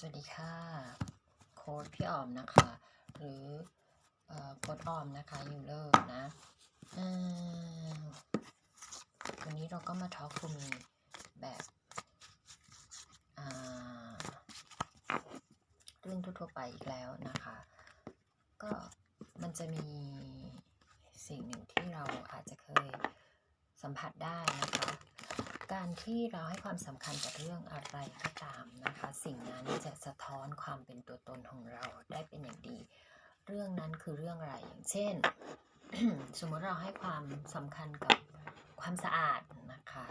สวัสดีค่ะ โค้ดพี่ออมนะคะ หรือโค้ดออมนะคะยูเลอร์นะวันนี้เราก็มาทอล์กคูมีแบบเรื่องทั่วไปอีกแล้วนะคะ ก็มันจะมีสิ่งหนึ่งที่เราอาจจะเคยสัมผัสได้นะคะ การที่เราให้ความสำคัญกับเรื่องอะไรก็ตามนะคะ สิ่งนั้นจะสะท้อนความเป็นตัวตนของเราได้เป็นอย่างดี เรื่องนั้นคือเรื่องอะไรอย่างเช่น สมมติเราให้ความสำคัญกับความสะอาดนะคะ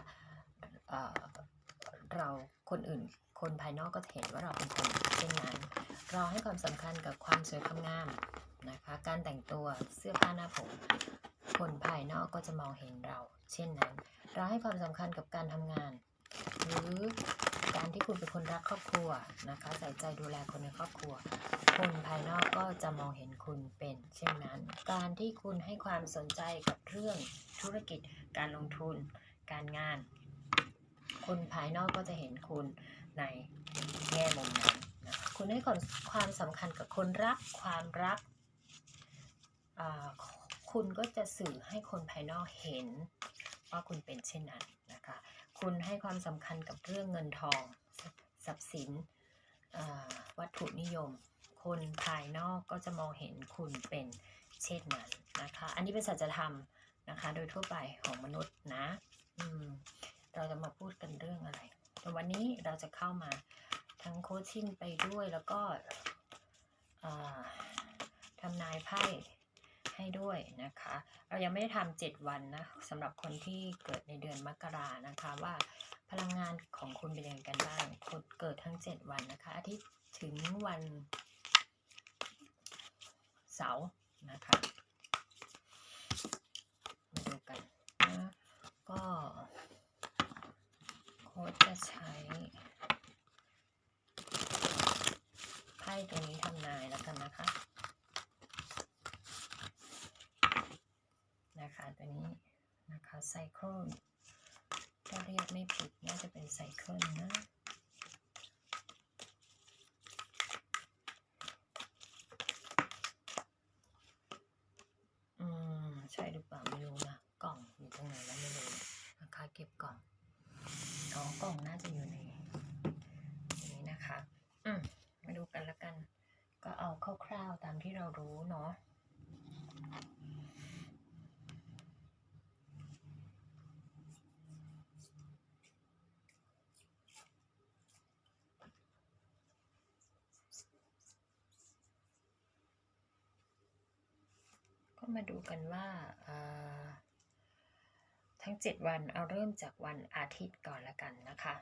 เเราคนอื่นคนภายนอกก็เห็นว่าเราเป็นคนเช่นนั้น เราให้ความสำคัญกับความสวยความงามนะคะ การแต่งตัวเสื้อผ้าหน้าผมคนภายนอกก็จะมองเห็นเรา เช่นนั้น เราให้ความสำคัญกับการทำงาน หรือการที่คุณเป็นคนรักครอบครัวนะคะใส่ใจดูแลคนในครอบครัว คนภายนอกก็จะมองเห็นคุณเป็น เช่นนั้น การที่คุณให้ความสนใจกับเรื่องธุรกิจ การลงทุน การงาน คนภายนอกก็จะเห็นคุณในแง่มุมนั้นนะคะคุณให้ความความสำคัญกับคนรักความรักอ่าคุณก็จะสื่อให้คนภายนอกเห็น ว่าคุณเป็นเช่นนั้นนะคะ คุณให้ความสำคัญกับเรื่องเงินทองทรัพย์สินวัตถุนิยม คนภายนอกก็จะมองเห็นคุณเป็นเช่นนั้นนะคะ อันนี้เป็นสัจธรรมนะคะ โดยทั่วไปของมนุษย์นะอืมเราจะมาพูดกันเรื่องอะไร วันนี้เราจะเข้ามาทั้งโคชชิ่งไปด้วยแล้วก็ทำนายไพ่ ให้ด้วยนะคะ เรายังไม่ได้ทำเจ็ดวันนะสำหรับคนที่เกิดในเดือนมกรานะคะว่าพลังงานของคุณเป็นยังไงกันบ้างคนเกิดทั้งเจ็ดวันนะคะ อาทิตย์ถึงวันเสาร์นะคะ มาดูกันนะก็โค้ชจะใช้ไพ่ตัวนี้ทำนายแล้วกันนะคะ นะ คะตัวนี้นะคะไซเคิลถ้าเรียกไม่ผิดน่าจะเป็นไซเคิลนะอืมใช่หรือเปล่าไม่รู้นะกล่องอยู่ตรงไหนแล้วไม่รู้นะคะเก็บกล่องอ๋อกล่องน่าจะอยู่ในนี้นะคะ อืมมาดูกันละกัน ก็เอาคร่าวๆตามที่เรารู้เนาะ มาดูกันว่าทั้ง 7 วันเอาเริ่มจากวันอาทิตย์ก่อนละกันนะคะ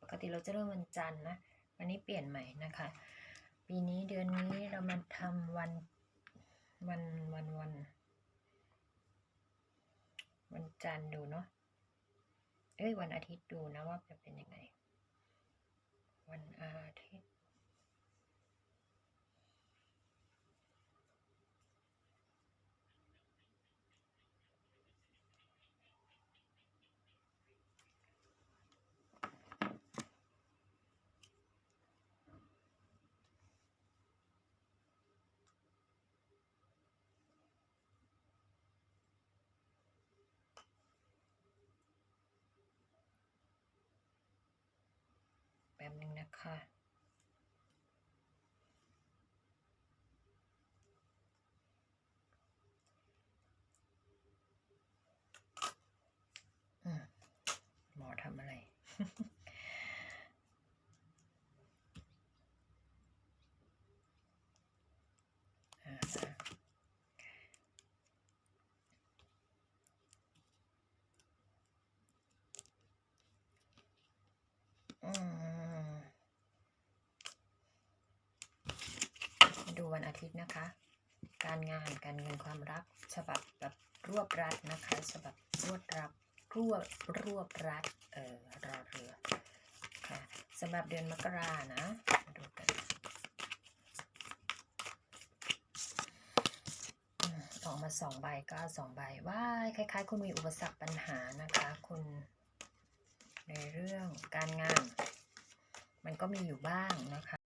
ปกติเราจะเริ่มวันจันทร์นะวันนี้เปลี่ยนใหม่นะคะ ปีนี้เดือนนี้เรามาทำวันวันวันวันวันจันทร์ดูเนาะเอ้ยวันอาทิตย์ดูนะว่าจะเป็นยังไง วันอาทิตย์ ป๊บนึงนะคะ หมอทำอะไร อ่าอืมมาดู วันอาทิตย์นะคะ การงานการเงินความรัก ฉบับแบบรวบรัดนะคะ ฉบับรวดรับรวบรวบรัดเออรอเรือค่ะสำหรับเดือนมกรานะมาดูกันออกมาสองใบก็สองใบว้าคล้าย ๆ คุณมีอุปสรรคปัญหานะคะ คุณในเรื่องการงาน มันก็มีอยู่บ้างนะคะ